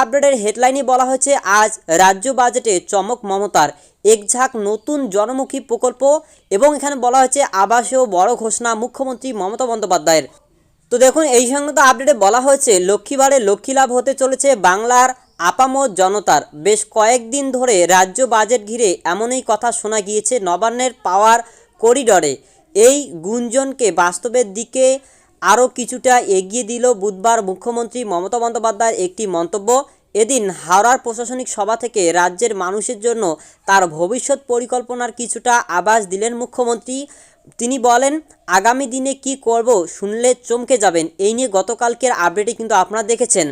আপডেটের হেডলাইনে বলা হয়েছে, আজ রাজ্য বাজেটে চমক মমতার একঝাঁক নতুন জনমুখী প্রকল্প এবং এখানে বলা হয়েছে আবাসীয় বড় ঘোষণা মুখ্যমন্ত্রী মমতা বন্দ্যোপাধ্যায়ের। তো দেখুন, এই সংক্রান্ত আপডেটে বলা হয়েছে লক্ষ্মীবারে লক্ষ্মী লাভ হতে চলেছে বাংলার আপামর জনতার। বেশ কয়েকদিন ধরে রাজ্য বাজেট ঘিরে এমনই কথা শোনা গিয়েছে নবান্নের পাওয়ার করিডরে এই গুঞ্জনকে বাস্তবের দিকে আরও কিছুটা এগিয়ে দিল বুধবার মুখ্যমন্ত্রী মমতা বন্দ্যোপাধ্যায়ের একটি মন্তব্য। এদিন হাওড়ার প্রশাসনিক সভা থেকে রাজ্যের মানুষের জন্য তার ভবিষ্যৎ পরিকল্পনার কিছুটা আভাস দিলেন মুখ্যমন্ত্রী। তিনি বলেন, আগামী দিনে কি করব শুনলে চমকে যাবেন। এই নিয়ে গতকালকের আপডেটে কিন্তু আপনারা দেখেছেন।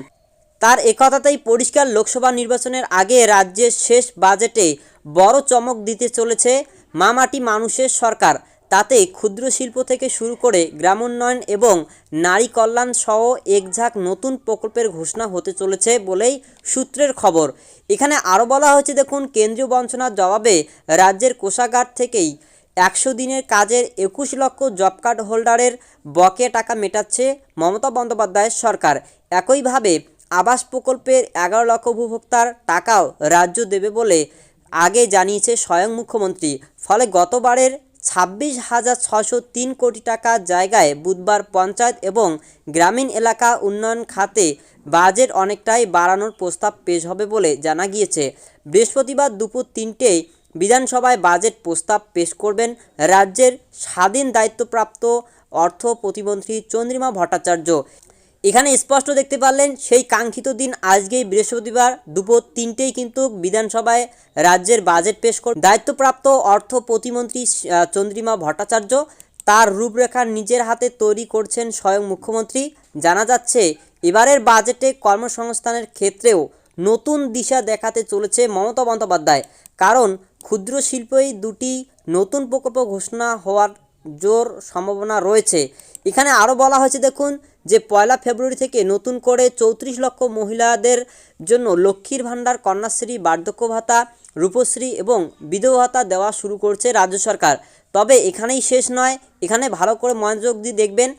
তার একথাতেই পরিষ্কার লোকসভা নির্বাচনের আগে রাজ্যের শেষ বাজেটে বড় চমক দিতে চলেছে মামাটি মানুষের সরকার। তাতে ক্ষুদ্র শিল্প থেকে শুরু করে গ্রামোন্নয়ন এবং নারী কল্যাণ সহ একঝাঁক নতুন প্রকল্পের ঘোষণা হতে চলেছে বলেই সূত্রের খবর। এখানে আরও বলা হয়েছে, দেখুন, কেন্দ্রীয় বঞ্চনার জবাবে রাজ্যের কোষাগার থেকেই একশো দিনের কাজের একুশ লক্ষ জব কার্ড হোল্ডারের বকে টাকা মেটাচ্ছে মমতা বন্দ্যোপাধ্যায়ের সরকার। একইভাবে আবাস প্রকল্পের এগারো লক্ষ উপভোক্তার টাকাও রাজ্য দেবে বলে আগে জানিয়েছে স্বয়ং মুখ্যমন্ত্রী। ফলে গতবারের ছাব্বিশ হাজার ছশো তিন কোটি টাকার জায়গায় বুধবার পঞ্চায়েত এবং গ্রামীণ এলাকা উন্নয়ন খাতে বাজেট অনেকটাই বাড়ানোর প্রস্তাব পেশ হবে বলে জানা গিয়েছে। বৃহস্পতিবার দুপুর তিনটেয় বিধানসভায় বাজেট প্রস্তাব পেশ করবেন রাজ্যের স্বাধীন দায়িত্বপ্রাপ্ত অর্থ প্রতিমন্ত্রী চন্দ্রিমা ভট্টাচার্য। এখানে স্পষ্ট দেখতে পারলেন, সেই কাঙ্ক্ষিত দিন আজকেই বৃহস্পতিবার দুপুর তিনটেই কিন্তু বিধানসভায় রাজ্যের বাজেট পেশ কর দায়িত্বপ্রাপ্ত অর্থ প্রতিমন্ত্রী চন্দ্রিমা ভট্টাচার্য তার রূপরেখা নিজের হাতে তৈরি করছেন স্বয়ং মুখ্যমন্ত্রী। জানা যাচ্ছে, এবারের বাজেটে কর্মসংস্থানের ক্ষেত্রেও নতুন দিশা দেখাতে চলেছে মমতা বন্দ্যোপাধ্যায়। কারণ ক্ষুদ্র শিল্পই দুটি নতুন প্রকল্প ঘোষণা হওয়ার জোর সম্ভাবনা রয়েছে। এখানে আরও বলা হয়েছে, দেখুন যে পয়লা ফেব্রুয়ারি থেকে নতুন করে চৌত্রিশ লক্ষ মহিলাদের জন্য লক্ষ্মীর ভাণ্ডার, কন্যাশ্রী, বার্ধক্য ভাতা, রূপশ্রী এবং বিধবা ভাতা দেওয়া শুরু করছে রাজ্য সরকার। তবে এখানেই শেষ নয়, এখানে ভালো করে মনোযোগ দিয়ে দেখবেন,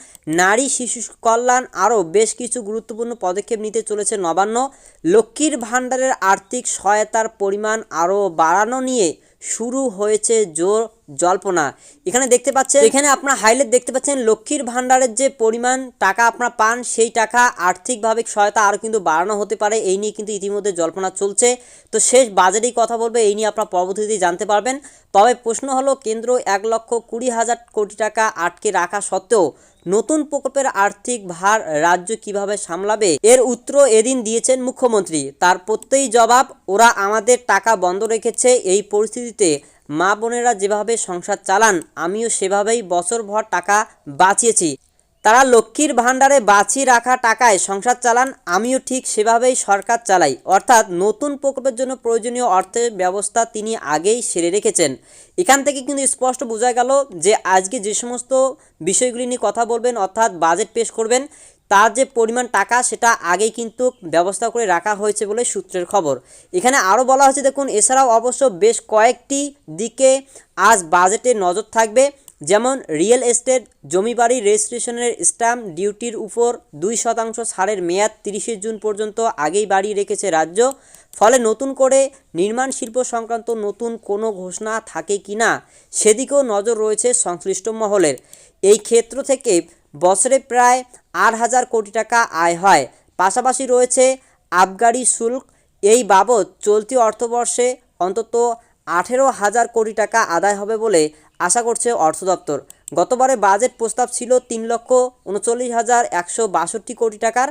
নারী শিশু কল্যাণ আরও বেশ কিছু গুরুত্বপূর্ণ পদক্ষেপ নিতে চলেছে নবান্ন। লক্ষ্মীর ভাণ্ডারের আর্থিক সহায়তার পরিমাণ আরও বাড়ানো নিয়ে শুরু হয়েছে জোর জল্পনা। এখানে দেখতে পাচ্ছেন এখানে আপনারা হাইলাইট দেখতে পাচ্ছেন লক্ষ্মীর ভাণ্ডারের যে পরিমাণ টাকা আপনারা পান, সেই টাকা আর্থিকভাবে সহায়তা আরও কিন্তু বাড়ানো হতে পারে। এই নিয়ে কিন্তু ইতিমধ্যে জল্পনা চলছে। তো শেষ বাজেটেই কথা বলবে, এই নিয়ে আপনারা পরবর্তীতে জানতে পারবেন। তবে প্রশ্ন হলো, কেন্দ্র এক লক্ষ কুড়ি হাজার কোটি টাকা আটকে রাখা সত্ত্বেও নতুন প্রকল্পের আর্থিক ভার রাজ্য কীভাবে সামলাবে? এর উত্তর এদিন দিয়েছেন মুখ্যমন্ত্রী। তার প্রত্যেই জবাব, ওরা আমাদের টাকা বন্ধ রেখেছে এই পরিস্থিতিতে। মা বোনেরা যেভাবে সংসার চালান, আমিও সেভাবেই বছরভর টাকা বাঁচিয়েছি। তারা লক্ষ্মীর ভাণ্ডারে বাঁচিয়ে রাখা টাকায় সংসার চালান, আমিও ঠিক সেভাবেই সরকার চালাই। অর্থাৎ নতুন প্রকল্পের জন্য প্রয়োজনীয় অর্থের ব্যবস্থা তিনি আগেই সেরে রেখেছেন। এখান থেকে কিন্তু স্পষ্ট বোঝা গেল যে আজকে যে সমস্ত বিষয়গুলি নিয়ে কথা বলবেন, অর্থাৎ বাজেট পেশ করবেন, তার যে পরিমাণ টাকা সেটা আগেই কিন্তু ব্যবস্থা করে রাখা হয়েছে বলে সূত্রের খবর। এখানে আরও বলা হয়েছে, দেখুন, এছাড়াও অবশ্য বেশ কয়েকটি দিকে আজ বাজেটে নজর থাকবে। যেমন রিয়েল এস্টেট জমি বাড়ি রেজিস্ট্রেশনের স্ট্যাম্প ডিউটির উপর দুই শতাংশ ছাড়ের মেয়াদ তিরিশে জুন পর্যন্ত আগেই বাড়িয়ে রেখেছে রাজ্য। ফলে নতুন করে নির্মাণ শিল্প সংক্রান্ত নতুন কোনো ঘোষণা থাকে কি না, সেদিকেও নজর রয়েছে সংশ্লিষ্ট মহলের। এই ক্ষেত্র থেকে বছরে প্রায় আট হাজার কোটি টাকা আয় হয়। পাশাপাশি রয়েছে আবগারি শুল্ক। এই বাবদ চলতি অর্থবর্ষে অন্তত আঠেরো হাজার কোটি টাকা আদায় হবে বলে আশা করছে অর্থ দপ্তর। গতবারে বাজেট প্রস্তাব ছিল তিন লক্ষ উনচল্লিশ হাজার একশো বাষট্টি কোটি টাকার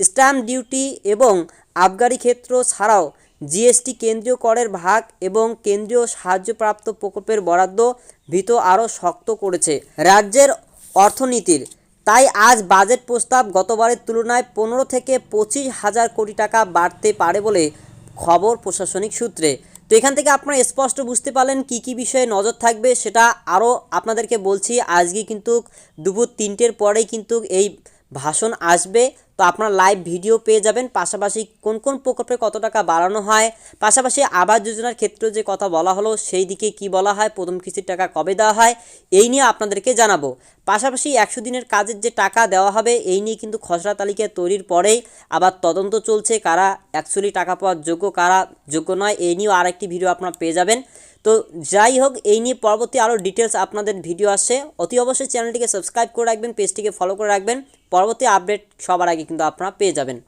স্ট্যাম্প ডিউটি এবং আবগারি ক্ষেত্র ছাড়াও জিএসটি কেন্দ্রীয় করের ভাগ এবং কেন্দ্রীয় সাহায্যপ্রাপ্ত প্রকল্পের বরাদ্দ ভীত আরও শক্ত করেছে রাজ্যের অর্থনীতির। তাই আজ বাজেট প্রস্তাব গতবারের তুলনায় পনেরো থেকে পঁচিশ হাজার কোটি টাকা বাড়তে পারে বলে খবর প্রশাসনিক সূত্রে। তো এখান থেকে আপনারা স্পষ্ট বুঝতে পারলেন কি কি বিষয়ে নজর থাকবে সেটা আরও আপনাদেরকে বলছি। আজকে কিন্তু দুপুর তিনটের পরেই কিন্তু এই ভাষণ আসবে। তো আপনারা লাইভ ভিডিও পেয়ে যাবেন, পাশাপাশি কোন কোন প্রকল্পে কত টাকা বাড়ানো হয়, পাশাপাশি আবাস যোজনার ক্ষেত্রে যে কথা বলা হলো, সেই দিকে কি বলা হয়, প্রথম কিস্তির টাকা কবে দেওয়া হয়, এই নিয়ে আপনাদেরকে জানাব। পাশাপাশি একশো দিনের কাজের যে টাকা দেওয়া হবে, এই নিয়ে কিন্তু খসড়া তালিকা তৈরির পরেই আবার তদন্ত চলছে, কারা অ্যাকচুয়ালি টাকা পাওয়ার যোগ্য, কারা যোগ্য নয়, এই নিয়েও আরেকটি ভিডিও আপনারা পেয়ে যাবেন। তো যাই হোক, এই নিয়ে পরবর্তী আরও ডিটেলস আপনাদের ভিডিও আসছে, অতি অবশ্যই চ্যানেলটিকে সাবস্ক্রাইব করে রাখবেন পেজটিকে ফলো করে রাখবেন, পরবর্তী আপডেট সবার আগে কিন্তু আপনারা পেয়ে যাবেন।